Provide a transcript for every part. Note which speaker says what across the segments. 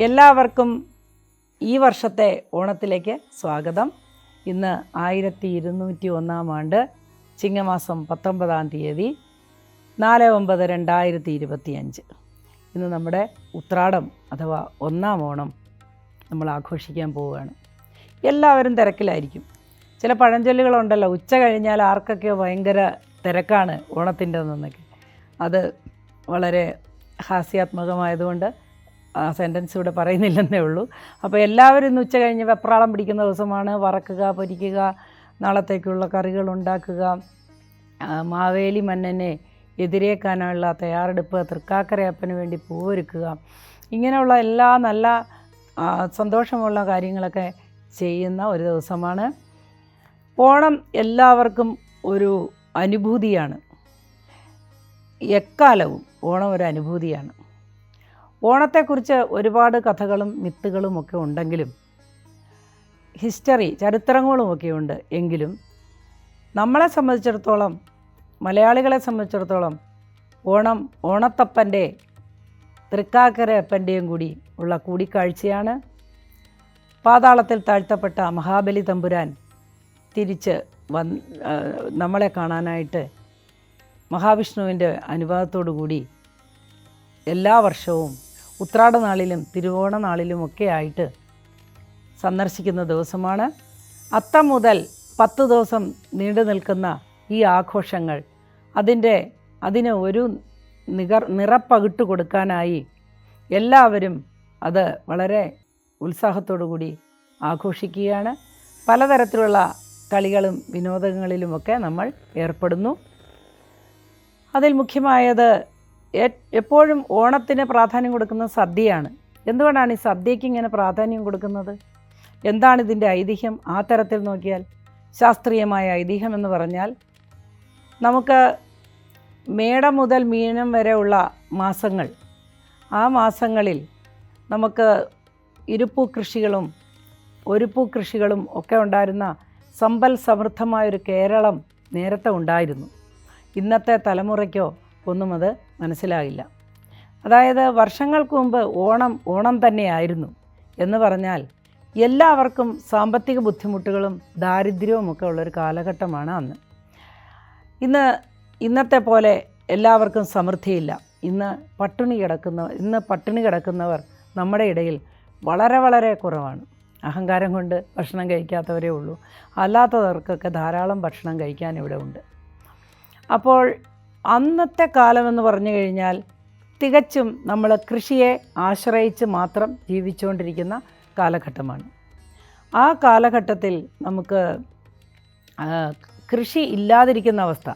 Speaker 1: എല്ലാവർക്കും ഈ വർഷത്തെ ഓണത്തിലേക്ക് സ്വാഗതം. ഇന്ന് ആയിരത്തി ഇരുന്നൂറ്റി ഒന്നാം ആണ്ട് ചിങ്ങമാസം പത്തൊമ്പതാം തീയതി നാല് ഒമ്പത് രണ്ടായിരത്തി ഇരുപത്തി അഞ്ച് ഇന്ന് നമ്മുടെ ഉത്രാടം അഥവാ ഒന്നാം ഓണം നമ്മൾ ആഘോഷിക്കാൻ പോവുകയാണ്. എല്ലാവരും തിരക്കിലായിരിക്കും. ചില പഴഞ്ചൊല്ലുകളുണ്ടല്ലോ ഉച്ച കഴിഞ്ഞാൽ ആർക്കൊക്കെയോ ഭയങ്കര തിരക്കാണ് ഓണത്തിന്റെ എന്നൊക്കെ അത് വളരെ ഹാസ്യാത്മകമായതുകൊണ്ട് ആ സെന്റൻസ് ഇവിടെ പറയുന്നില്ലെന്നേ ഉള്ളൂ. അപ്പോൾ എല്ലാവരും ഇന്ന് ഉച്ച കഴിഞ്ഞ് വെപ്രാളം പിടിക്കുന്ന ദിവസമാണ്. വറക്കുക പൊരിക്കുക നാളത്തേക്കുള്ള കറികൾ ഉണ്ടാക്കുക. മാവേലി മന്നനെ എതിരേക്കാനുള്ള തയ്യാറെടുപ്പ് തൃക്കാക്കരയപ്പന് വേണ്ടി പൂവൊരുക്കുക ഇങ്ങനെയുള്ള എല്ലാ നല്ല സന്തോഷമുള്ള കാര്യങ്ങളൊക്കെ ചെയ്യുന്ന ഒരു ദിവസമാണ്. ഓണം എല്ലാവർക്കും ഒരു അനുഭൂതിയാണ്. എക്കാലവും ഓണം ഒരു അനുഭൂതിയാണ്. ഓണത്തെക്കുറിച്ച് ഒരുപാട് കഥകളും മിത്തുകളും ഒക്കെ ഉണ്ടെങ്കിലും ഹിസ്റ്ററി ചരിത്രങ്ങളുമൊക്കെ ഉണ്ട് എങ്കിലും നമ്മളെ സംബന്ധിച്ചിടത്തോളം മലയാളികളെ സംബന്ധിച്ചിടത്തോളം ഓണം ഓണത്തപ്പന്റെ തൃക്കാക്കര അപ്പന്റെയും കൂടി ഉള്ള കൂടിക്കാഴ്ചയാണ്. പാതാളത്തിൽ താഴ്ത്തപ്പെട്ട മഹാബലി തമ്പുരാൻ തിരിച്ച് വന്ന് നമ്മളെ കാണാനായിട്ട് മഹാവിഷ്ണുവിന്റെ അനുവാദത്തോടു കൂടി എല്ലാ വർഷവും ഉത്രാട നാളിലും തിരുവോണ നാളിലും ഒക്കെ ആയിട്ട് സന്ദർശിക്കുന്ന ദിവസമാണ്. അത്തം മുതൽ പത്ത് ദിവസം നീണ്ടു നിൽക്കുന്ന ഈ ആഘോഷങ്ങൾ അതിന്റെ അതിന് ഒരു നികർ നിറപ്പകിട്ട് കൊടുക്കാനായി എല്ലാവരും അത് വളരെ ഉത്സാഹത്തോടു കൂടി ആഘോഷിക്കുകയാണ്. പലതരത്തിലുള്ള കളികളും വിനോദങ്ങളിലുമൊക്കെ നമ്മൾ ഏർപ്പെടുന്നു. അതിൽ മുഖ്യമായത് എപ്പോഴും ഓണത്തിന് പ്രാധാന്യം കൊടുക്കുന്ന സദ്യയാണ്. എന്തുകൊണ്ടാണ് ഈ സദ്യയ്ക്ക് ഇങ്ങനെ പ്രാധാന്യം കൊടുക്കുന്നത്? എന്താണ് ഇതിന്റെ ഐതിഹ്യം? ആ തരത്തിൽ നോക്കിയാൽ ശാസ്ത്രീയമായ ഐതിഹ്യം എന്ന് പറഞ്ഞാൽ നമുക്ക് മേടം മുതൽ മീനം വരെയുള്ള മാസങ്ങൾ ആ മാസങ്ങളിൽ നമുക്ക് ഇരുപ്പൂ കൃഷികളും ഒരുപ്പൂ കൃഷികളും ഒക്കെ ഉണ്ടായിരുന്ന സമ്പൽ സമൃദ്ധമായൊരു കേരളം നേരത്തെ ഉണ്ടായിരുന്നു. ഇന്നത്തെ തലമുറയ്ക്കോ ഒന്നും അത് മനസ്സിലാകില്ല. അതായത് വർഷങ്ങൾക്ക് മുമ്പ് ഓണം ഓണം തന്നെയായിരുന്നു എന്ന് പറഞ്ഞാൽ എല്ലാവർക്കും സാമ്പത്തിക ബുദ്ധിമുട്ടുകളും ദാരിദ്ര്യവും ഒക്കെ ഉള്ളൊരു കാലഘട്ടമാണ് അന്ന്. ഇന്ന് ഇന്നത്തെ പോലെ എല്ലാവർക്കും സമൃദ്ധിയില്ല. ഇന്ന് പട്ടിണി കിടക്കുന്ന ഇന്ന് പട്ടിണി കിടക്കുന്നവർ നമ്മുടെ ഇടയിൽ വളരെ വളരെ കുറവാണ്. അഹങ്കാരം കൊണ്ട് ഭക്ഷണം കഴിക്കാത്തവരേ ഉള്ളൂ. അല്ലാത്തവർക്കൊക്കെ ധാരാളം ഭക്ഷണം കഴിക്കാൻ ഇവിടെ ഉണ്ട്. അപ്പോൾ അന്നത്തെ കാലമെന്ന് പറഞ്ഞു കഴിഞ്ഞാൽ തികച്ചും നമ്മൾ കൃഷിയെ ആശ്രയിച്ച് മാത്രം ജീവിച്ചുകൊണ്ടിരിക്കുന്ന കാലഘട്ടമാണ്. ആ കാലഘട്ടത്തിൽ നമുക്ക് കൃഷി ഇല്ലാതിരിക്കുന്ന അവസ്ഥ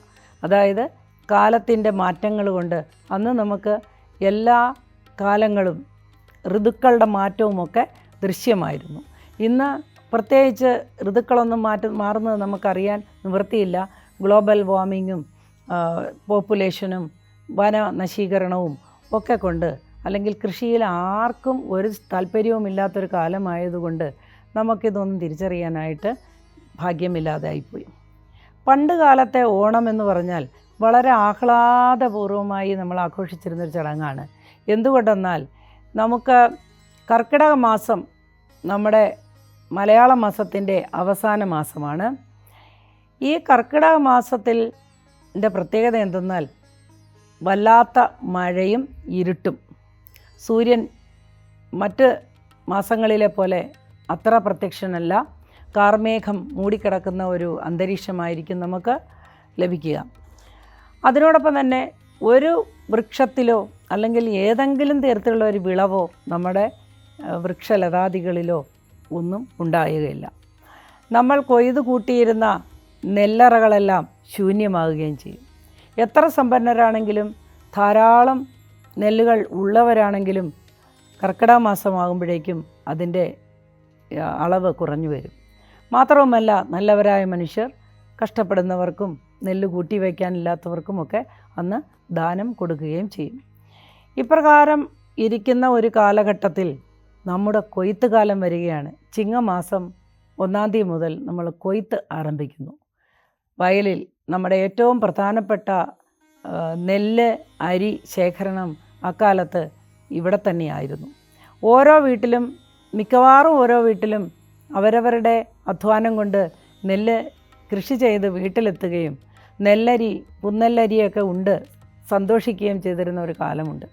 Speaker 1: അതായത് കാലത്തിന്റെ മാറ്റങ്ങൾ കൊണ്ട് അന്ന് നമുക്ക് എല്ലാ കാലങ്ങളും ഋതുക്കളുടെ മാറ്റവുമൊക്കെ ദൃശ്യമായിരുന്നു. ഇന്ന് പ്രത്യേകിച്ച് ഋതുക്കളൊന്നും മാറ്റ മാറുന്നത് നമുക്കറിയാൻ നിവൃത്തിയില്ല. ഗ്ലോബൽ വാർമിങ്ങും പോപ്പുലേഷനും വന നശീകരണവും ഒക്കെ കൊണ്ട് അല്ലെങ്കിൽ കൃഷിയിൽ ആർക്കും ഒരു താല്പര്യവുമില്ലാത്തൊരു കാലമായതുകൊണ്ട് നമുക്കിതൊന്നും തിരിച്ചറിയാനായിട്ട് ഭാഗ്യമില്ലാതായിപ്പോയി. പണ്ട് കാലത്തെ ഓണം എന്ന് പറഞ്ഞാൽ വളരെ ആഹ്ലാദപൂർവമായി നമ്മൾ ആഘോഷിച്ചിരുന്നൊരു ചടങ്ങാണ്. എന്തുകൊണ്ടെന്നാൽ നമുക്ക് കർക്കിടക മാസം നമ്മുടെ മലയാള മാസത്തിന്റെ അവസാന മാസമാണ്. ഈ കർക്കിടക മാസത്തിൽ ന്റെ പ്രത്യേകത എന്തെന്നാൽ വല്ലാത്ത മഴയും ഇരുട്ടും. സൂര്യൻ മറ്റ് മാസങ്ങളിലെ പോലെ അത്ര പ്രത്യക്ഷനല്ല. കാർമേഘം മൂടിക്കിടക്കുന്ന ഒരു അന്തരീക്ഷമായിരിക്കും നമുക്ക് ലഭിക്കുക. അതിനോടൊപ്പം തന്നെ ഒരു വൃക്ഷത്തിലോ അല്ലെങ്കിൽ ഏതെങ്കിലും തരത്തിലുള്ള ഒരു വിളവോ നമ്മുടെ വൃക്ഷലതാദികളിലോ ഒന്നും ഉണ്ടാകുകയില്ല. നമ്മൾ കൊയ്തു കൂട്ടിയിരുന്ന നെല്ലറകളെല്ലാം ശൂന്യമാകുകയും ചെയ്യും. എത്ര സമ്പന്നരാണെങ്കിലും ധാരാളം നെല്ലുകൾ ഉള്ളവരാണെങ്കിലും കർക്കിടക മാസമാകുമ്പോഴേക്കും അതിന്റെ അളവ് കുറഞ്ഞു വരും. മാത്രവുമല്ല നല്ലവരായ മനുഷ്യർ കഷ്ടപ്പെടുന്നവർക്കും നെല്ല് കൂട്ടി വയ്ക്കാനില്ലാത്തവർക്കുമൊക്കെ അന്ന് ദാനം കൊടുക്കുകയും ചെയ്യും. ഇപ്രകാരം ഇരിക്കുന്ന ഒരു കാലഘട്ടത്തിൽ നമ്മുടെ കൊയ്ത്ത് കാലം വരികയാണ്. ചിങ്ങമാസം ഒന്നാം തീയതി മുതൽ നമ്മൾ കൊയ്ത്ത് ആരംഭിക്കുന്നു. വയലിൽ നമ്മുടെ ഏറ്റവും പ്രധാനപ്പെട്ട നെല്ല് അരി ശേഖരണം അക്കാലത്ത് ഇവിടെ തന്നെയായിരുന്നു. ഓരോ വീട്ടിലും മിക്കവാറും ഓരോ വീട്ടിലും അവരവരുടെ അധ്വാനം കൊണ്ട് നെല്ല് കൃഷി ചെയ്ത് വീട്ടിലെത്തുകയും നെല്ലരി പുന്നെല്ലരിയൊക്കെ ഉണ്ട് സന്തോഷിക്കുകയും ചെയ്തിരുന്ന ഒരു കാലമുണ്ട്.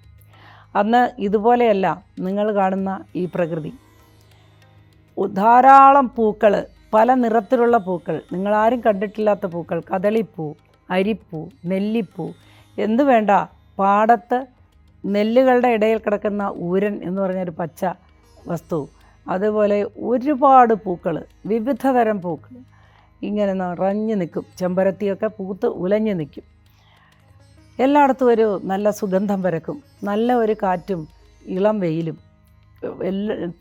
Speaker 1: അന്ന് ഇതുപോലെയല്ല നിങ്ങൾ കാണുന്ന ഈ പ്രകൃതി. ധാരാളം പൂക്കൾ പല നിറത്തിലുള്ള പൂക്കൾ. നിങ്ങളാരും കണ്ടിട്ടില്ലാത്ത പൂക്കൾ. കദളിപ്പൂ അരിപ്പൂ നെല്ലിപ്പൂ. എന്തു വേണ്ട? പാടത്ത് നെല്ലുകളുടെ ഇടയിൽ കിടക്കുന്ന ഊരൻ എന്ന് പറഞ്ഞൊരു പച്ച വസ്തു. അതുപോലെ ഒരുപാട് പൂക്കൾ വിവിധ തരം പൂക്കൾ. ഇങ്ങനെ നിറഞ്ഞു നിൽക്കും. ചെമ്പരത്തിയൊക്കെ പൂത്ത് ഉലഞ്ഞു നിൽക്കും. എല്ലായിടത്തും ഒരു നല്ല സുഗന്ധം പരക്കും. നല്ല ഒരു കാറ്റും ഇളം വെയിലും.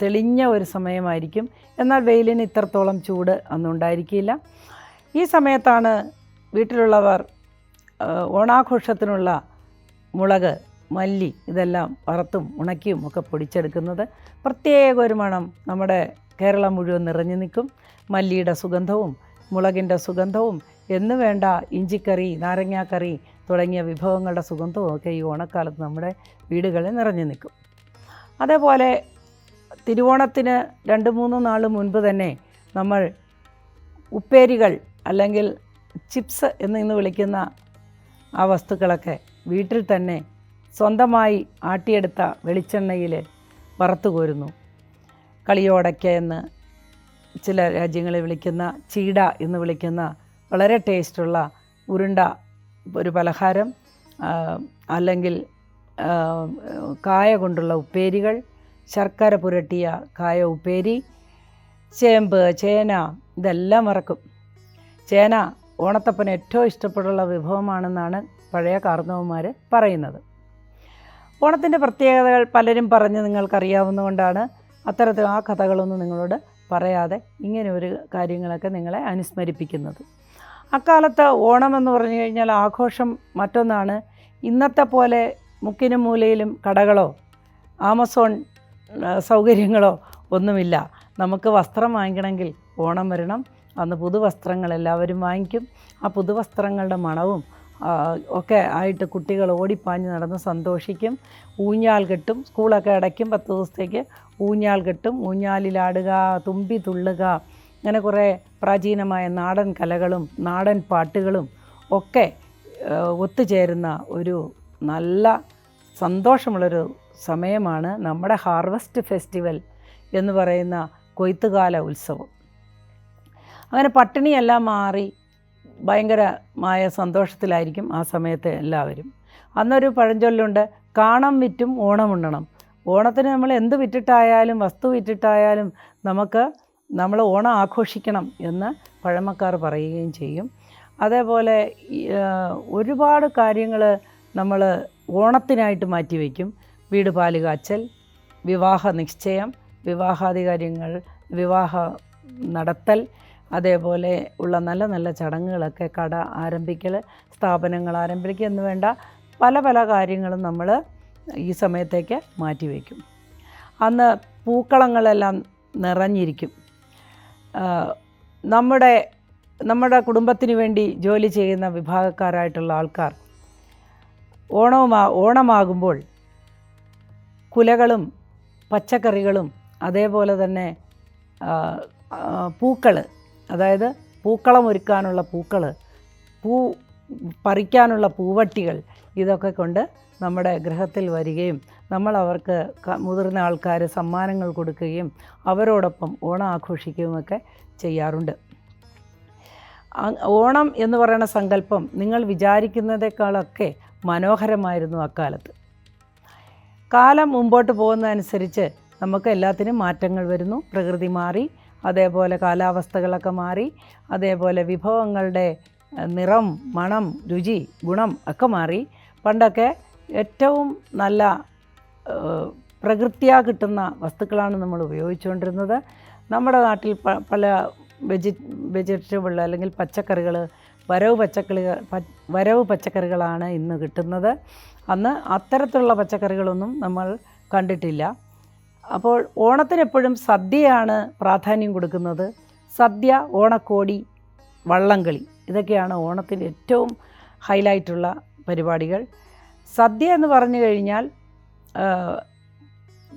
Speaker 1: തെളിഞ്ഞ ഒരു സമയമായിരിക്കും. എന്നാൽ വെയിലിന് ഇത്രത്തോളം ചൂട് അന്നുണ്ടായിരിക്കില്ല ഈ സമയത്താണ് വീട്ടിലുള്ളവർ ഓണാഘോഷത്തിനുള്ള മുളക് മല്ലി ഇതെല്ലാം വറുത്തും ഉണക്കിയും ഒക്കെ പൊടിച്ചെടുക്കുന്നത്. പ്രത്യേക ഒരു മണം നമ്മുടെ കേരളം മുഴുവൻ നിറഞ്ഞു നിൽക്കും. മല്ലിയുടെ സുഗന്ധവും മുളകിന്റെ സുഗന്ധവും എന്ന് വേണ്ട ഇഞ്ചിക്കറി നാരങ്ങാക്കറി തുടങ്ങിയ വിഭവങ്ങളുടെ സുഗന്ധവും ഒക്കെ ഈ ഓണക്കാലത്ത് നമ്മുടെ വീടുകളിൽ നിറഞ്ഞു നിൽക്കും. അതേപോലെ തിരുവോണത്തിന് രണ്ട് മൂന്ന് നാൾ മുൻപ് തന്നെ നമ്മൾ ഉപ്പേരികൾ അല്ലെങ്കിൽ ചിപ്സ് എന്ന് ഇന്ന് വിളിക്കുന്ന ആ വസ്തുക്കളൊക്കെ വീട്ടിൽ തന്നെ സ്വന്തമായി ആട്ടിയെടുത്ത വെളിച്ചെണ്ണയിൽ വറുത്തു കോരുന്നു. കളിയോടയ്ക്ക എന്ന് ചില രാജ്യങ്ങളിൽ വിളിക്കുന്ന ചീട എന്ന് വിളിക്കുന്ന വളരെ ടേസ്റ്റുള്ള ഉരുണ്ട ഒരു പലഹാരം അല്ലെങ്കിൽ കായ കൊണ്ടുള്ള ഉപ്പേരികൾ ശർക്കര പുരട്ടിയ കായ ഉപ്പേരി ചേമ്പ് ചേന ഇതെല്ലാം മറക്കും ചേന ഓണത്തപ്പന് ഏറ്റവും ഇഷ്ടപ്പെട്ടുള്ള വിഭവമാണെന്നാണ് പഴയ കാർന്നവന്മാർ പറയുന്നത്. ഓണത്തിന്റെ പ്രത്യേകതകൾ പലരും പറഞ്ഞ് നിങ്ങൾക്കറിയാവുന്നതുകൊണ്ടാണ് അത്തരത്തിൽ ആ കഥകളൊന്നും നിങ്ങളോട് പറയാതെ ഇങ്ങനെ ഒരു കാര്യങ്ങളൊക്കെ നിങ്ങളെ അനുസ്മരിപ്പിക്കുന്നത്. അക്കാലത്ത് ഓണം എന്ന് പറഞ്ഞു കഴിഞ്ഞാൽ ആഘോഷം മറ്റൊന്നാണ്. ഇന്നത്തെ പോലെ മുക്കിനും മൂലയിലും കടകളോ ആമസോൺ സൗകര്യങ്ങളോ ഒന്നുമില്ല. നമുക്ക് വസ്ത്രം വാങ്ങിക്കണമെങ്കിൽ ഓണം വരണം. അന്ന് പുതുവസ്ത്രങ്ങൾ എല്ലാവരും വാങ്ങിക്കും. ആ പുതുവസ്ത്രങ്ങളുടെ മണവും ഒക്കെ ആയിട്ട് കുട്ടികൾ ഓടിപ്പാഞ്ഞ് നടന്ന് സന്തോഷിക്കും. ഊഞ്ഞാൽ കെട്ടും. സ്കൂളൊക്കെ അടയ്ക്കും പത്ത് ദിവസത്തേക്ക്. ഊഞ്ഞാൽ കെട്ടും. ഊഞ്ഞാലിലാടുക തുമ്പി തുള്ളുക അങ്ങനെ കുറേ പ്രാചീനമായ നാടൻ കലകളും നാടൻ പാട്ടുകളും ഒക്കെ ഒത്തുചേരുന്ന ഒരു നല്ല സന്തോഷമുള്ളൊരു സമയമാണ് നമ്മുടെ ഹാർവസ്റ്റ് ഫെസ്റ്റിവൽ എന്ന് പറയുന്ന കൊയ്ത്തുകാല ഉത്സവം. അങ്ങനെ പട്ടിണിയെല്ലാം മാറി ഭയങ്കരമായ സന്തോഷത്തിലായിരിക്കും ആ സമയത്ത് എല്ലാവരും. അന്നൊരു പഴഞ്ചൊല്ലുണ്ട് കാണം വിറ്റും ഓണമുണ്ണണം ഓണത്തിന് നമ്മൾ എന്ത് വിറ്റിട്ടായാലും വസ്തു വിറ്റിട്ടായാലും നമുക്ക് നമ്മൾ ഓണം ആഘോഷിക്കണം എന്ന് പഴമക്കാർ പറയുകയും ചെയ്യും. അതേപോലെ ഒരുപാട് കാര്യങ്ങൾ നമ്മൾ ഓണത്തിനായിട്ട് മാറ്റിവെക്കും വീട് പാൽ കാച്ചൽ വിവാഹ നിശ്ചയം വിവാഹാദി കാര്യങ്ങൾ വിവാഹ നടത്തൽ അതേപോലെ ഉള്ള നല്ല നല്ല ചടങ്ങുകളൊക്കെ കട ആരംഭിക്കൽ സ്ഥാപനങ്ങൾ ആരംഭിക്കുക എന്ന് വേണ്ട പല പല കാര്യങ്ങളും നമ്മൾ ഈ സമയത്തേക്ക് മാറ്റിവെക്കും അന്ന് പൂക്കളങ്ങളെല്ലാം നിറഞ്ഞിരിക്കും. നമ്മുടെ നമ്മുടെ കുടുംബത്തിന് വേണ്ടി ജോലി ചെയ്യുന്ന വിഭാഗക്കാരായിട്ടുള്ള ആൾക്കാർ ഓണവുമാ ഓണമാകുമ്പോൾ കുലകളും പച്ചക്കറികളും അതേപോലെ തന്നെ പൂക്കൾ അതായത് പൂക്കളം ഒരുക്കാനുള്ള പൂക്കൾ പൂ പറിക്കാനുള്ള പൂവട്ടികൾ ഇതൊക്കെ കൊണ്ട് നമ്മുടെ ഗ്രഹത്തിൽ വരികയും നമ്മൾ അവർക്ക് മുതിർന്ന ആൾക്കാർ സമ്മാനങ്ങൾ കൊടുക്കുകയും അവരോടൊപ്പം ഓണം ആഘോഷിക്കുകയുമൊക്കെ ചെയ്യാറുണ്ട്. ഓണം എന്ന് പറയുന്ന സങ്കല്പം നിങ്ങൾ വിചാരിക്കുന്നതേക്കാളൊക്കെ മനോഹരമായിരുന്നു അക്കാലത്ത്. കാലം മുമ്പോട്ട് പോകുന്നതനുസരിച്ച് നമുക്ക് എല്ലാത്തിനും മാറ്റങ്ങൾ വരുന്നു. പ്രകൃതി മാറി അതേപോലെ കാലാവസ്ഥകളൊക്കെ മാറി അതേപോലെ വിഭവങ്ങളുടെ നിറം മണം രുചി ഗുണം ഒക്കെ മാറി. പണ്ടൊക്കെ ഏറ്റവും നല്ല പ്രകൃതിയാ കിട്ടുന്ന വസ്തുക്കളാണ് നമ്മൾ ഉപയോഗിച്ചുകൊണ്ടിരുന്നത്. നമ്മുടെ നാട്ടിൽ പല വെജി വെജിറ്റബിൾ അല്ലെങ്കിൽ പച്ചക്കറികൾ വരവ് പച്ചക്കറി പ- വരവ് പച്ചക്കറികളാണ് ഇന്ന് കിട്ടുന്നത്. അന്ന് അത്തരത്തിലുള്ള പച്ചക്കറികളൊന്നും നമ്മൾ കണ്ടിട്ടില്ല. അപ്പോൾ ഓണത്തിന് എപ്പോഴും സദ്യയാണ് പ്രാധാന്യം കൊടുക്കുന്നത്. സദ്യ ഓണക്കോടി വള്ളംകളി ഇതൊക്കെയാണ് ഓണത്തിന്റെ ഏറ്റവും ഹൈലൈറ്റുള്ള പരിപാടികൾ. സദ്യ എന്ന് പറഞ്ഞു കഴിഞ്ഞാൽ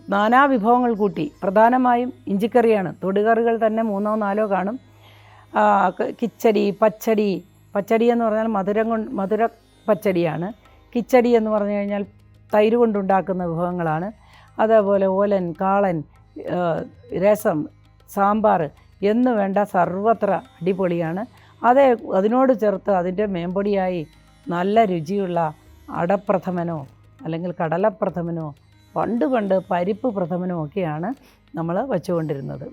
Speaker 1: നാനാ വിഭവങ്ങൾ കൂട്ടി. പ്രധാനമായും ഇഞ്ചിക്കറിയാണ്. തൊടുകറികൾ തന്നെ മൂന്നോ നാലോ കാണും. കിച്ചടി പച്ചടി പച്ചടി എന്ന് പറഞ്ഞാൽ മധുരം കൊണ്ട് മധുര പച്ചടിയാണ്. കിച്ചടി എന്ന് പറഞ്ഞു കഴിഞ്ഞാൽ തൈര് കൊണ്ടുണ്ടാക്കുന്ന വിഭവങ്ങളാണ്. അതേപോലെ ഓലൻ കാളൻ രസം സാമ്പാർ എന്ന് വേണ്ട സർവത്ര അടിപൊളിയാണ്. അതേ അതിനോട് ചേർത്ത് അതിന്റെ മേമ്പൊടിയായി നല്ല രുചിയുള്ള അടപ്രഥമനോ അല്ലെങ്കിൽ കടലപ്രഥമനോ പണ്ട് പണ്ട് പരിപ്പ് പ്രഥമനോ ഒക്കെയാണ് നമ്മൾ വച്ചുകൊണ്ടിരുന്നത്.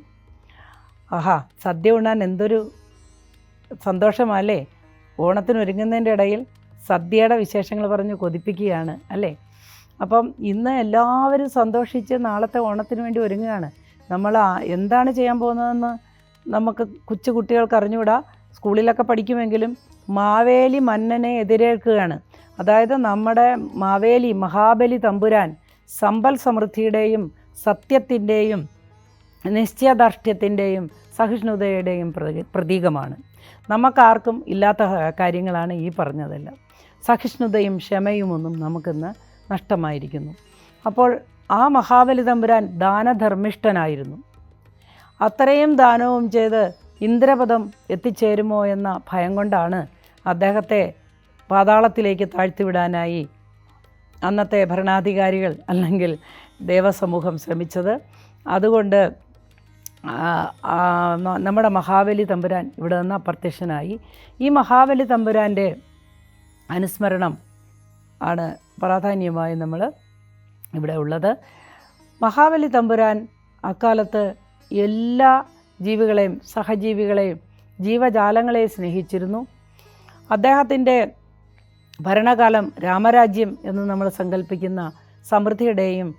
Speaker 1: ആഹാ സദ്യ ഉണ്ണാൻ എന്തൊരു സന്തോഷമല്ലേ? ഓണത്തിന് ഒരുങ്ങുന്നതിന്റെ ഇടയിൽ സദ്യയുടെ വിശേഷങ്ങൾ പറഞ്ഞ് കൊതിപ്പിക്കുകയാണ് അല്ലേ? അപ്പം ഇന്ന് എല്ലാവരും സന്തോഷിച്ച് നാളത്തെ ഓണത്തിന് വേണ്ടി ഒരുങ്ങുകയാണ്. നമ്മൾ എന്താണ് ചെയ്യാൻ പോകുന്നതെന്ന് നമുക്ക് കൊച്ചു കുട്ടികൾക്ക് അറിഞ്ഞുകൂടാ. സ്കൂളിലൊക്കെ പഠിക്കുമെങ്കിലും മാവേലി മന്നനെ എതിരേൽക്കുകയാണ്. അതായത് നമ്മുടെ മാവേലി മഹാബലി തമ്പുരാൻ സമ്പൽ സമൃദ്ധിയുടെയും സത്യത്തിന്റെയും നിശ്ചയദാർഷ്ട്യത്തിന്റെയും സഹിഷ്ണുതയുടെയും പ്രതി- പ്രതീകമാണ്. നമുക്കാർക്കും ഇല്ലാത്ത കാര്യങ്ങളാണ് ഈ പറഞ്ഞതെല്ലാം. സഹിഷ്ണുതയും ക്ഷമയുമൊന്നും നമുക്കിന്ന് നഷ്ടമായിരിക്കുന്നു. അപ്പോൾ ആ മഹാബലി തമ്പുരാൻ ദാനധർമ്മിഷ്ഠനായിരുന്നു. അത്രയും ദാനവും ചെയ്ത് ഇന്ദ്രപദം എത്തിച്ചേരുമോ എന്ന ഭയം കൊണ്ടാണ് അദ്ദേഹത്തെ പാതാളത്തിലേക്ക് താഴ്ത്തിവിടാനായി അന്നത്തെ ഭരണാധികാരികൾ അല്ലെങ്കിൽ ദേവസമൂഹം ശ്രമിച്ചത്. അതുകൊണ്ട് നമ്മുടെ മഹാബലി തമ്പുരാൻ ഇവിടെ നിന്ന് അപ്രത്യക്ഷനായി. ഈ മഹാബലി തമ്പുരാന്റെ അനുസ്മരണം ആണ് പ്രാധാന്യമായി നമ്മൾ ഇവിടെ ഉള്ളത്. മഹാബലി തമ്പുരാൻ അക്കാലത്ത് എല്ലാ ജീവികളെയും സഹജീവികളെയും ജീവജാലങ്ങളെ സ്നേഹിച്ചിരുന്നു. അദ്ദേഹത്തിന്റെ ഭരണകാലം രാമരാജ്യം എന്ന് നമ്മൾ സങ്കല്പിക്കുന്ന സമൃദ്ധിയുടെയും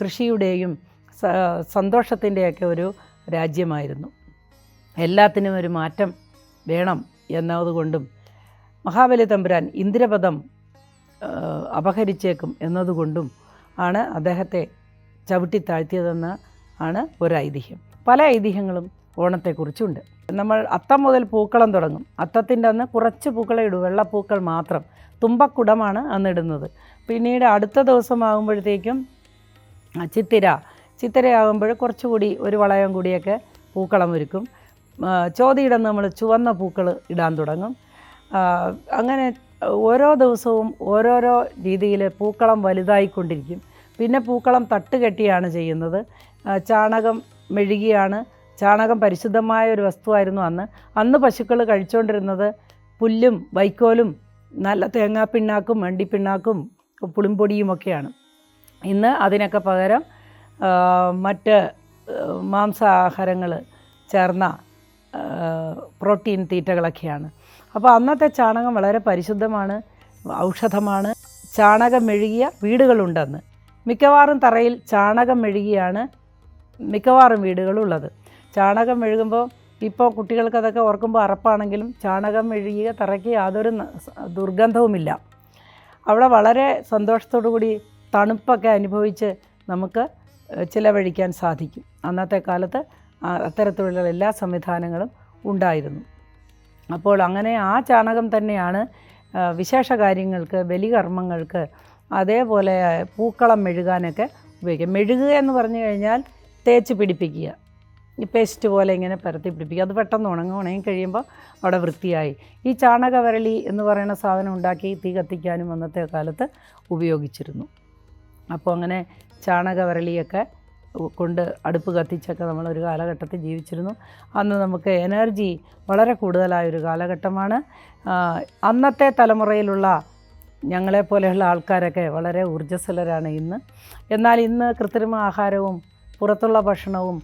Speaker 1: കൃഷിയുടെയും സന്തോഷത്തിന്റെയൊക്കെ ഒരു രാജ്യമായിരുന്നു. എല്ലാത്തിനും ഒരു മാറ്റം വേണം എന്നതുകൊണ്ടും മഹാബലി തമ്പുരാൻ ഇന്ദ്രപദം അപഹരിച്ചേക്കും എന്നതുകൊണ്ടും ആണ് അദ്ദേഹത്തെ ചവിട്ടി താഴ്ത്തിയതെന്ന് ആണ് ഒരു ഐതിഹ്യം പല ഐതിഹ്യങ്ങളും ഓണത്തെക്കുറിച്ചുണ്ട്. നമ്മൾ അത്തം മുതൽ പൂക്കളം തുടങ്ങും. അത്തത്തിന്റെ അന്ന് കുറച്ച് പൂക്കളെ ഇടും. വെള്ളപ്പൂക്കൾ മാത്രം. തുമ്പക്കുടമാണ് അന്നിടുന്നത്. പിന്നീട് അടുത്ത ദിവസമാകുമ്പോഴത്തേക്കും ചിത്തിര ചിത്തിരയാകുമ്പോൾ കുറച്ചുകൂടി ഒരു വളയം കൂടിയൊക്കെ പൂക്കളം ഒരുക്കും. ചോതിയിടം നമ്മൾ ചുവന്ന പൂക്കൾ ഇടാൻ തുടങ്ങും. അങ്ങനെ ഓരോ ദിവസവും ഓരോരോ രീതിയിൽ പൂക്കളം വലുതായിക്കൊണ്ടിരിക്കും. പിന്നെ പൂക്കളം തട്ടുകെട്ടിയാണ് ചെയ്യുന്നത്. ചാണകം മെഴുകിയാണ്. ചാണകം പരിശുദ്ധമായ ഒരു വസ്തുവായിരുന്നു അന്ന്. അന്ന് പശുക്കൾ കഴിച്ചുകൊണ്ടിരുന്നത് പുല്ലും വൈക്കോലും നല്ല തേങ്ങാപ്പിണ്ണാക്കും വണ്ടിപ്പിണ്ണാക്കും പുളിമ്പൊടിയുമൊക്കെയാണ് ഇന്ന് അതിനൊക്കെ പകരം മറ്റ് മാംസാഹാരങ്ങൾ ചേർന്ന പ്രോട്ടീൻ തീറ്റകളൊക്കെയാണ്. അപ്പോൾ അന്നത്തെ ചാണകം വളരെ പരിശുദ്ധമാണ് ഔഷധമാണ്. ചാണകം മെഴുകിയ വീടുകളുണ്ടെന്ന്. മിക്കവാറും തറയിൽ ചാണകം മെഴുകിയാണ് മിക്കവാറും വീടുകളുള്ളത്. ചാണകം മെഴുകുമ്പോൾ ഇപ്പോൾ കുട്ടികൾക്ക് അതൊക്കെ ഓർക്കുമ്പോൾ അറപ്പാണെങ്കിലും ചാണകം മെഴുകിയ തറയ്ക്ക് യാതൊരു ദുർഗന്ധവുമില്ല. അവിടെ വളരെ സന്തോഷത്തോടു കൂടി തണുപ്പൊക്കെ അനുഭവിച്ച് നമുക്ക് ചിലവഴിക്കാൻ സാധിക്കും. അന്നത്തെ കാലത്ത് അത്തരത്തിലുള്ള എല്ലാ സംവിധാനങ്ങളും ഉണ്ടായിരുന്നു. അപ്പോൾ അങ്ങനെ ആ ചാണകം തന്നെയാണ് വിശേഷ കാര്യങ്ങൾക്ക് ബലികർമ്മങ്ങൾക്ക് അതേപോലെ പൂക്കളം മെഴുകാനൊക്കെ ഉപയോഗിക്കുക. മെഴുകുക എന്ന് പറഞ്ഞു കഴിഞ്ഞാൽ തേച്ച് പിടിപ്പിക്കുക. ഈ പേസ്റ്റ് പോലെ ഇങ്ങനെ പരത്തി പിടിപ്പിക്കുക. അത് പെട്ടെന്ന് ഉണങ്ങും. ഉണങ്ങി കഴിയുമ്പോൾ അവിടെ വൃത്തിയായി. ഈ ചാണകവരളി എന്ന് പറയുന്ന സാധനം ഉണ്ടാക്കി തീ കത്തിക്കാനും അന്നത്തെ കാലത്ത് ഉപയോഗിച്ചിരുന്നു. അപ്പോൾ അങ്ങനെ ചാണകവരളിയൊക്കെ കൊണ്ട് അടുപ്പ് കത്തിച്ചൊക്കെ നമ്മൾ ഒരു കാലഘട്ടത്തിൽ ജീവിച്ചിരുന്നു. അന്ന് നമുക്ക് എനർജി വളരെ കൂടുതലായൊരു കാലഘട്ടമാണ്. അന്നത്തെ തലമുറയിലുള്ള ഞങ്ങളെപ്പോലെയുള്ള ആൾക്കാരൊക്കെ വളരെ ഊർജസ്വലരാണ് ഇന്ന്. എന്നാൽ ഇന്ന് കൃത്രിമ ആഹാരവും പുറത്തുള്ള ഭക്ഷണവും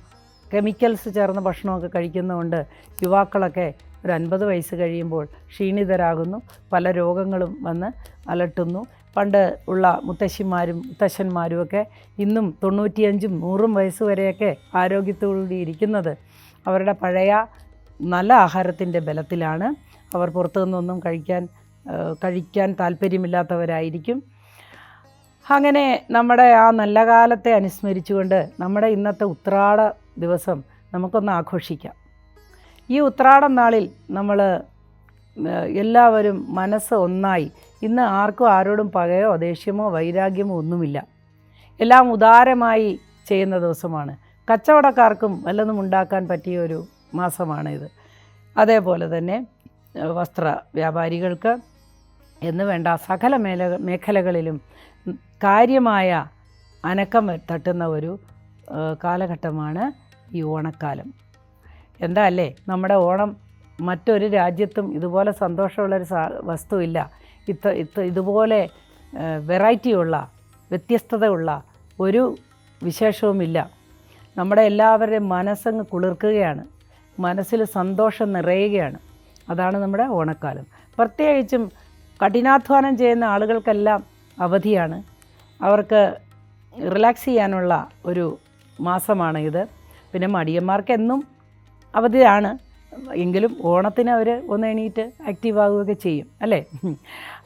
Speaker 1: കെമിക്കൽസ് ചേർന്ന ഭക്ഷണമൊക്കെ കഴിക്കുന്നതുകൊണ്ട് യുവാക്കളൊക്കെ ഒരു അൻപത് വയസ്സ് കഴിയുമ്പോൾ ക്ഷീണിതരാകുന്നു. പല രോഗങ്ങളും വന്ന് അലട്ടുന്നു. പണ്ട് ഉള്ള മുത്തശ്ശിമാരും മുത്തശ്ശന്മാരും ഒക്കെ ഇന്നും തൊണ്ണൂറ്റിയഞ്ചും നൂറും വയസ്സ് വരെയൊക്കെ ആരോഗ്യത്തോടുകൂടി ഇരിക്കുന്നത് അവരുടെ പഴയ നല്ല ആഹാരത്തിന്റെ ബലത്തിലാണ്. അവർ പുറത്തുനിന്നൊന്നും കഴിക്കാൻ കഴിക്കാൻ താല്പര്യമില്ലാത്തവരായിരിക്കും. അങ്ങനെ നമ്മുടെ ആ നല്ല കാലത്തെ അനുസ്മരിച്ചുകൊണ്ട് നമ്മുടെ ഇന്നത്തെ ഉത്രാട ദിവസം നമുക്കൊന്ന് ആഘോഷിക്കാം. ഈ ഉത്രാടം നാളിൽ നമ്മൾ എല്ലാവരും മനസ്സ് ഒന്നായി. ഇന്ന് ആർക്കും ആരോടും പകയോ ദേഷ്യമോ വൈരാഗ്യമോ ഒന്നുമില്ല. എല്ലാം ഉദാരമായി ചെയ്യുന്ന ദിവസമാണ്. കച്ചവടക്കാർക്കും വല്ലതും ഉണ്ടാക്കാൻ പറ്റിയ ഒരു മാസമാണ് ഇത് അതേപോലെ തന്നെ വസ്ത്ര വ്യാപാരികൾക്ക് എന്ന് വേണ്ട സകല മേല മേഖലകളിലും കാര്യമായ അനക്കം തട്ടുന്ന ഒരു കാലഘട്ടമാണ് ഈ ഓണക്കാലം. എന്താ അല്ലേ? നമ്മുടെ ഓണം മറ്റൊരു രാജ്യത്തും ഇതുപോലെ സന്തോഷമുള്ളൊരു സാ വസ്തുവില്ല. ഇത്ത ഇത്ത ഇതുപോലെ വെറൈറ്റിയുള്ള വ്യത്യസ്തതയുള്ള ഒരു വിശേഷവുമില്ല. നമ്മുടെ എല്ലാവരുടെയും മനസ്സങ്ങ് കുളിർക്കുകയാണ്. മനസ്സിൽ സന്തോഷം നിറയുകയാണ്. അതാണ് നമ്മുടെ ഓണക്കാലം. പ്രത്യേകിച്ചും കഠിനാധ്വാനം ചെയ്യുന്ന ആളുകൾക്കെല്ലാം അവധിയാണ്. അവർക്ക് റിലാക്സ് ചെയ്യാനുള്ള ഒരു മാസമാണ് ഇത് പിന്നെ മടിയന്മാർക്ക് എന്നും അവധിയാണ്. എങ്കിലും ഓണത്തിന് അവർ ഒന്ന് എണീറ്റ് ആക്റ്റീവ് ആകുകയൊക്കെ ചെയ്യും അല്ലേ?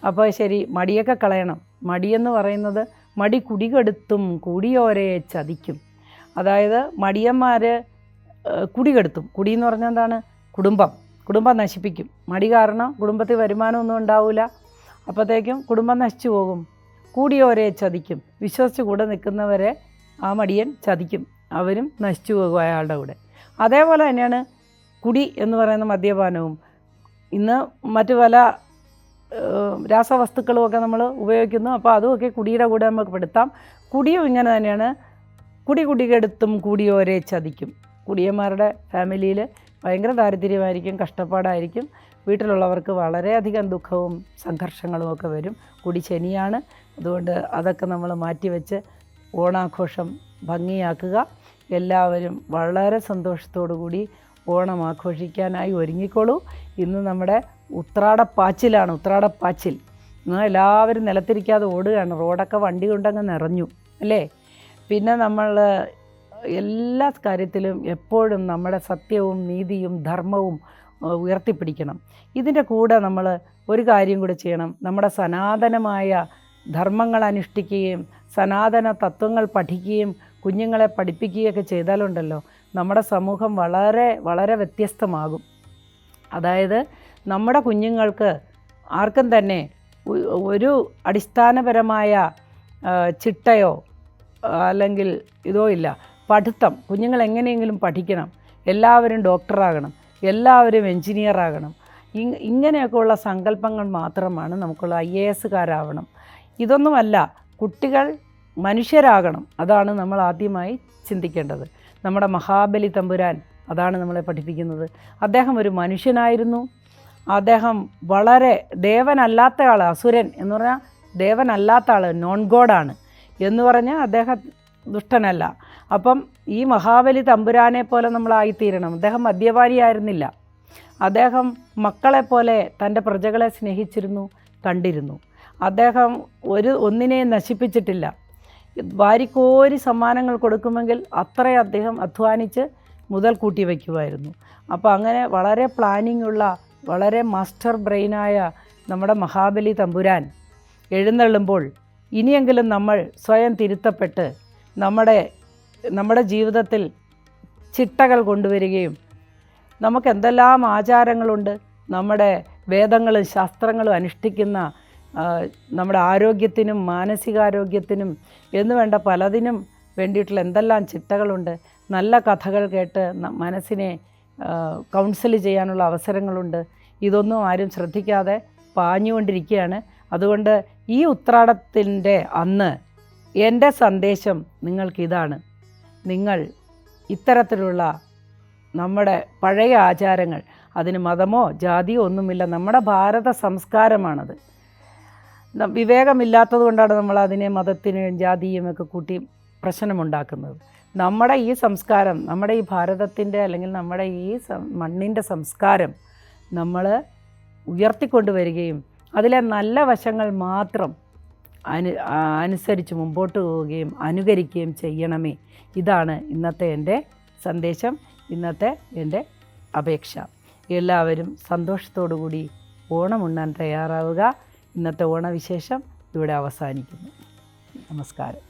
Speaker 1: അപ്പോൾ ശരി മടിയൊക്കെ കളയണം. മടിയെന്ന് പറയുന്നത് മടി കുടികെടുത്തും കുടിയോരെ ചതിക്കും. അതായത് മടിയന്മാർ കുടികെടുത്തും. കുടി എന്ന് പറഞ്ഞാൽ എന്താണ്? കുടുംബം. കുടുംബം നശിപ്പിക്കും. മടി കാരണം കുടുംബത്തിൽ വരുമാനമൊന്നും ഉണ്ടാവില്ല അപ്പോഴത്തേക്കും കുടുംബം നശിച്ചു പോകും. കൂടിയവരെ ചതിക്കും. വിശ്വസിച്ച് കൂടെ നിൽക്കുന്നവരെ ആ മടിയൻ ചതിക്കും. അവരും നശിച്ചു പോകും അയാളുടെ കൂടെ. അതേപോലെ തന്നെയാണ് കുടി എന്ന് പറയുന്ന മദ്യപാനവും. ഇന്ന് മറ്റു പല രാസവസ്തുക്കളുമൊക്കെ നമ്മൾ ഉപയോഗിക്കുന്നു. അപ്പോൾ അതുമൊക്കെ കുടിയുടെ കൂടെ നമുക്ക് പെടുത്താം. കുടിയും ഇങ്ങനെ തന്നെയാണ്. കുടി കുടികെടുത്തും കൂടിയോരെ ചതിക്കും. കുടിയന്മാരുടെ ഫാമിലിയിൽ ഭയങ്കര ദാരിദ്ര്യമായിരിക്കും കഷ്ടപ്പാടായിരിക്കും. വീട്ടിലുള്ളവർക്ക് വളരെയധികം ദുഃഖവും സംഘർഷങ്ങളും ഒക്കെ വരും. കുടി ശനിയാണ്. അതുകൊണ്ട് അതൊക്കെ നമ്മൾ മാറ്റിവെച്ച് ഓണാഘോഷം ഭംഗിയാക്കുക. എല്ലാവരും വളരെ സന്തോഷത്തോടു കൂടി ഓണം ആഘോഷിക്കാനായി ഒരുങ്ങിക്കോളൂ. ഇന്ന് നമ്മുടെ ഉത്രാടപ്പാച്ചിലാണ് ഉത്രാടപ്പാച്ചിൽ. ഇന്ന് എല്ലാവരും നിലത്തിരിക്കാതെ ഓടുകയാണ്. റോഡൊക്കെ വണ്ടി കൊണ്ടങ്ങ് നിറഞ്ഞു അല്ലേ? പിന്നെ നമ്മൾ എല്ലാ കാര്യത്തിലും എപ്പോഴും നമ്മുടെ സത്യവും നീതിയും ധർമ്മവും ഉയർത്തിപ്പിടിക്കണം. ഇതിന്റെ കൂടെ നമ്മൾ ഒരു കാര്യം കൂടെ ചെയ്യണം. നമ്മുടെ സനാതനമായ ധർമ്മങ്ങൾ അനുഷ്ഠിക്കുകയും സനാതന തത്വങ്ങൾ പഠിക്കുകയും കുഞ്ഞുങ്ങളെ പഠിപ്പിക്കുകയൊക്കെ ചെയ്താലുണ്ടല്ലോ. നമ്മുടെ സമൂഹം വളരെ വളരെ വ്യത്യസ്തമാകും. അതായത് നമ്മുടെ കുഞ്ഞുങ്ങൾക്ക് ആർക്കും തന്നെ ഒരു അടിസ്ഥാനപരമായ ചിട്ടയോ അല്ലെങ്കിൽ ഇതോ ഇല്ല. പഠിത്തം കുഞ്ഞുങ്ങൾ എങ്ങനെയെങ്കിലും പഠിക്കണം. എല്ലാവരും ഡോക്ടറാകണം. എല്ലാവരും ഇ- ഇങ്ങനെയൊക്കെയുള്ള സങ്കല്പങ്ങൾ മാത്രമാണ് നമുക്കുള്ള ഐ എ എസ്സുകാരാവണം. ഇതൊന്നുമല്ല കുട്ടികൾ മനുഷ്യരാകണം. അതാണ് നമ്മൾ ആദ്യമായി ചിന്തിക്കേണ്ടത്. നമ്മുടെ മഹാബലി തമ്പുരാൻ അതാണ് നമ്മളെ പഠിപ്പിക്കുന്നത്. അദ്ദേഹം ഒരു മനുഷ്യനായിരുന്നു. അദ്ദേഹം വളരെ ദേവനല്ലാത്ത ആൾ അസുരൻ എന്ന് പറഞ്ഞാൽ ദേവനല്ലാത്ത ആൾ നോൺ ഗോഡാണ് എന്ന് പറഞ്ഞാൽ അദ്ദേഹം ദുഷ്ടനല്ല. അപ്പം ഈ മഹാബലി തമ്പുരാനെ പോലെ നമ്മളായിത്തീരണം. അദ്ദേഹം മദ്യപാനിയായിരുന്നില്ല. അദ്ദേഹം മക്കളെപ്പോലെ തന്റെ പ്രജകളെ സ്നേഹിച്ചിരുന്നു കണ്ടിരുന്നു. അദ്ദേഹം ഒരു ഒന്നിനെയും നശിപ്പിച്ചിട്ടില്ല. വാരിക്കോരി സമ്മാനങ്ങൾ കൊടുക്കുമെങ്കിൽ അത്രയും അദ്ദേഹം അധ്വാനിച്ച് മുതൽ കൂട്ടി വയ്ക്കുമായിരുന്നു. അപ്പോൾ അങ്ങനെ വളരെ പ്ലാനിംഗ് ഉള്ള വളരെ മാസ്റ്റർ ബ്രെയിനായ നമ്മുടെ മഹാബലി തമ്പുരാൻ എഴുന്നള്ളുമ്പോൾ ഇനിയെങ്കിലും നമ്മൾ സ്വയം തിരുത്തപ്പെട്ട് നമ്മുടെ നമ്മുടെ ജീവിതത്തിൽ ചിട്ടകൾ കൊണ്ടുവരികയും നമുക്ക് എന്തെല്ലാം ആചാരങ്ങളുണ്ട് നമ്മുടെ വേദങ്ങളും ശാസ്ത്രങ്ങളും അനുഷ്ഠിക്കുന്ന നമ്മുടെ ആരോഗ്യത്തിനും മാനസികാരോഗ്യത്തിനും എന്ന് വേണ്ട പലതിനും വേണ്ടിയിട്ടുള്ള എന്തെല്ലാം ചിട്ടകളുണ്ട് നല്ല കഥകൾ കേട്ട് മനസ്സിനെ കൗൺസിൽ ചെയ്യാനുള്ള അവസരങ്ങളുണ്ട്. ഇതൊന്നും ആരും ശ്രദ്ധിക്കാതെ പാഞ്ഞുകൊണ്ടിരിക്കുകയാണ്. അതുകൊണ്ട് ഈ ഉത്രാടത്തിന്റെ അന്ന് എന്റെ സന്ദേശം നിങ്ങൾക്കിതാണ്. നിങ്ങൾ ഇത്തരത്തിലുള്ള നമ്മുടെ പഴയ ആചാരങ്ങൾ അതിന് മതമോ ജാതിയോ ഒന്നുമില്ല നമ്മുടെ ഭാരത സംസ്കാരമാണത്. വിവേകമില്ലാത്തത് കൊണ്ടാണ് നമ്മൾ അതിനെ മതത്തിന് ജാതിയും ഒക്കെ കൂട്ടി പ്രശ്നമുണ്ടാക്കുന്നത്. നമ്മുടെ ഈ സംസ്കാരം നമ്മുടെ ഈ ഭാരതത്തിന്റെ അല്ലെങ്കിൽ നമ്മുടെ ഈ മണ്ണിന്റെ സംസ്കാരം നമ്മൾ ഉയർത്തിക്കൊണ്ടുവരികയും അതിലെ നല്ല വശങ്ങൾ മാത്രം അനു അനുസരിച്ച് മുമ്പോട്ട് പോവുകയും അനുകരിക്കുകയും ചെയ്യണമേ. ഇതാണ് ഇന്നത്തെ എന്റെ സന്ദേശം ഇന്നത്തെ എന്റെ അപേക്ഷ. എല്ലാവരും സന്തോഷത്തോടു കൂടി ഓണം ഉണ്ണാൻ തയ്യാറാവുക. ഇന്നത്തെ ഓണവിശേഷം ഇവിടെ അവസാനിക്കുന്നു. നമസ്കാരം.